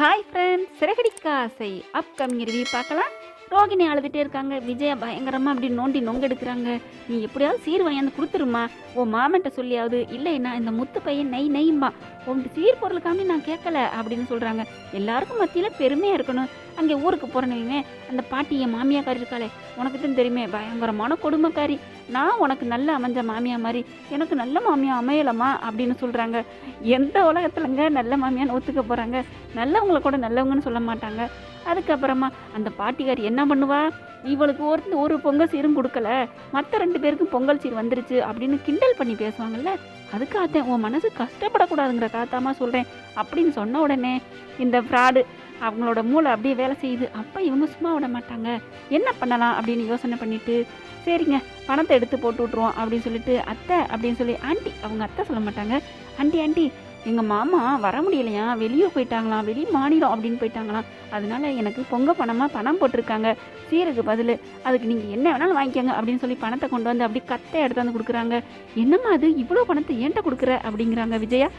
Hi friends Siragadikka ஆசை. Upcoming review பார்க்கலாம். ரோகிணி அழுதுகிட்டே இருக்காங்க. விஜயா பயங்கரமாக அப்படி நோண்டி நொங்க எடுக்கிறாங்க நீ எப்படியாவது சீர் வாங்கியாந்து கொடுத்துருமா? உன் மாமன்ட்ட சொல்லியாவது இல்லைன்னா இந்த முத்து பையன் நெய் நெய்யும்பா உன்ட்டு சீர் பொருளுக்காண்டி நான் கேட்கல அப்படின்னு சொல்கிறாங்க எல்லாருக்கும் மத்தியில் பெருமையாக இருக்கணும். அங்கே ஊருக்கு போகிறனவே அந்த பாட்டி என் மாமியாக்காரி இருக்காளே உனக்கு தான் தெரியுமே பயங்கரமான கொடுமைக்காரி. நான் உனக்கு நல்ல அமைஞ்ச மாமியா மாதிரி எனக்கு நல்ல மாமியா அமையலம்மா அப்படின்னு சொல்கிறாங்க எந்த உலகத்துலங்க நல்ல மாமியான்னு ஒத்துக்க போகிறாங்க நல்லவங்களை கூட நல்லவங்கன்னு சொல்ல மாட்டாங்க. அதுக்கப்புறமா அந்த பாட்டிக்காரி என்ன பண்ணுவா? இவளுக்கு ஒரு ஒரு பொங்கல் சீரும் கொடுக்கல. மற்ற ரெண்டு பேருக்கும் பொங்கல் சீர் வந்துருச்சு அப்படின்னு கிண்டல் பண்ணி பேசுவாங்கல்ல? அதுக்காகத்தான் உன் மனசு கஷ்டப்படக்கூடாதுங்கிற காத்தாமா சொல்கிறேன் அப்படின்னு சொன்ன உடனே இந்த ஃப்ராடு அவங்களோட மூளை அப்படியே வேலை செய்யுது. அப்போ இவங்க சும்மா விட மாட்டாங்க. என்ன பண்ணலாம் அப்படின்னு யோசனை பண்ணிட்டு சரிங்க பணத்தை எடுத்து போட்டு விட்ருவோம் அப்படின்னு சொல்லிட்டு அத்தை அப்படின்னு சொல்லி ஆண்டி அவங்க அத்தை சொல்ல மாட்டாங்க. ஆண்டி ஆண்டி எங்கள் மாமா வர முடியலையா? வெளியூர் போயிட்டாங்களாம் வெளி மாநிலம் அப்படின்னு போயிட்டாங்களாம் அதனால எனக்கு பொங்க பணமாக பணம் போட்டிருக்காங்க. சீருக்கு பதில் அதுக்கு நீங்கள் என்ன வேணாலும் வாங்கிக்கோங்க அப்படின்னு சொல்லி பணத்தை கொண்டு வந்து அப்படி கத்தை எடுத்து வந்து கொடுக்குறாங்க. என்னம்மா அது? இவ்வளோ பணத்தை ஏன்ட்ட கொடுக்குற? அப்படிங்கிறாங்க விஜயா.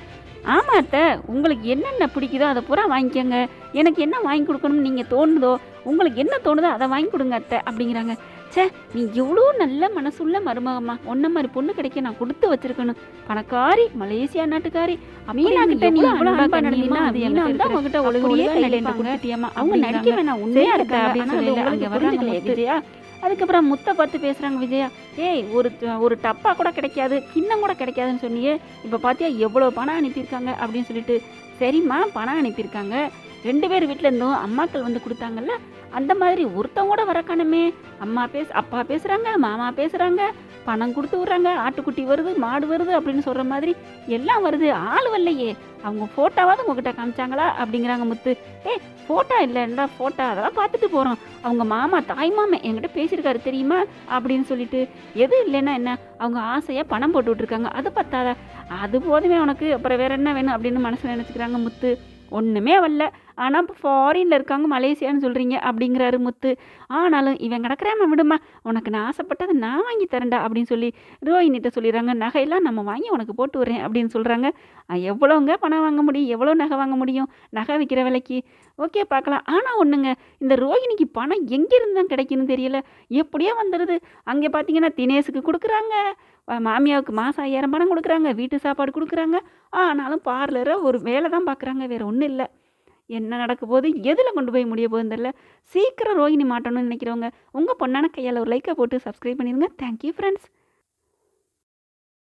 ஆமாம் அத்தை உங்களுக்கு என்னென்ன பிடிக்குதோ அதை பூரா வாங்கிக்கோங்க. எனக்கு என்ன வாங்கி கொடுக்கணும்னு நீங்கள் தோணுதோ உங்களுக்கு என்ன தோணுதோ அதை வாங்கி கொடுங்க அத்தை அப்படிங்கிறாங்க. ச்சே நீ எவ்வளோ நல்ல மனசுள்ள மருமகம்மா. ஒன்ன மாதிரி பொண்ணு கிடைக்க நான் கொடுத்து வச்சிருக்கணும். பணக்காரி மலேசியா நாட்டுக்காரி. மீனா கிட்ட நீ இவ்வளோ அன்பா நடந்தீங்கன்னா அது மீனா தான் உங்ககிட்ட ஒழுங்குடியே கையில கொடுத்துட்டியாமா அவங்க நடிக்க வேணாம் உண்மையா இருக்கா அப்படின்னு சொல்லி அங்க வராங்க விஜயா. அதுக்கப்புறம் முத்தை பார்த்து பேசுறாங்க விஜயா. ஏய் ஒரு ஒரு டப்பா கூட கிடைக்காது கிண்ணம் கூட கிடைக்காதுன்னு சொன்னியே. இப்போ பார்த்தியா எவ்வளோ பணம் அனுப்பியிருக்காங்க அப்படின்னு சொல்லிட்டு சரிம்மா பணம் அனுப்பியிருக்காங்க. ரெண்டு பேர் வீட்டில் இருந்தும் அம்மாக்கள் வந்து கொடுத்தாங்கல்ல அந்த மாதிரி ஒருத்தவங்க கூட வர காணுமே. அம்மா பேச அப்பா பேசுகிறாங்க மாமா பேசுகிறாங்க பணம் கொடுத்து விட்றாங்க ஆட்டுக்குட்டி வருது மாடு வருது அப்படின்னு சொல்கிற மாதிரி எல்லாம் வருது. ஆள் வரலையே. அவங்க ஃபோட்டோவாவது உங்ககிட்ட காமிச்சாங்களா அப்படிங்கிறாங்க முத்து. ஏ ஃபோட்டோ இல்லைண்டா ஃபோட்டோ அதெல்லாம் பார்த்துட்டு போகிறோம் அவங்க மாமா தாய் மாமன் என்கிட்ட பேசியிருக்காரு தெரியுமா அப்படின்னு சொல்லிட்டு எது இல்லைன்னா என்ன? அவங்க ஆசையாக பணம் போட்டு விட்ருக்காங்க அது பத்தாதா? அது போதுமே உனக்கு. அப்புறம் வேற என்ன வேணும் அப்படின்னு மனசில் நினச்சிக்கிறாங்க முத்து. ஒன்றுமே வரல. ஆனால் இப்போ ஃபாரினில் இருக்காங்க மலேசியான்னு சொல்கிறீங்க அப்படிங்கிறாரு முத்து. ஆனாலும் இவன் கிடக்கிறாம விடுமா? உனக்கு நான் ஆசைப்பட்டதை நான் வாங்கி தரேன்டா அப்படின்னு சொல்லி ரோஹினிட்ட சொல்லிடுறாங்க. நகையெல்லாம் நம்ம வாங்கி உனக்கு போட்டு வரேன் அப்படின்னு சொல்கிறாங்க எவ்வளோங்க பணம் வாங்க முடியும்? எவ்வளோ நகை வாங்க முடியும்? நகை விற்கிற விலைக்கு. ஓகே பார்க்கலாம். ஆனால் ஒன்றுங்க இந்த ரோஹினிக்கு பணம் எங்கேருந்து தான் கிடைக்குன்னு தெரியல. எப்படியோ வந்துடுது அங்கே பார்த்தீங்கன்னா தினேஷுக்கு கொடுக்குறாங்க. மாமியாவுக்கு மாதம் ஐயாயிரம் பணம் கொடுக்குறாங்க வீட்டு சாப்பாடு கொடுக்குறாங்க. ஆனாலும் பார்லரை ஒரு வேலை தான் பார்க்குறாங்க வேறு ஒன்றும் இல்லை. என்ன நடக்க போகுது? எதில் கொண்டு போய் முடிய போகுதுன்னு தெரியல. சீக்கிரம் ரோஹிணி மாட்டணும்னு நினைக்கிறவங்க உங்கள் பொண்ணான கையால் ஒரு லைக்கை போட்டு சப்ஸ்கிரைப் பண்ணிடுங்க. Thank you friends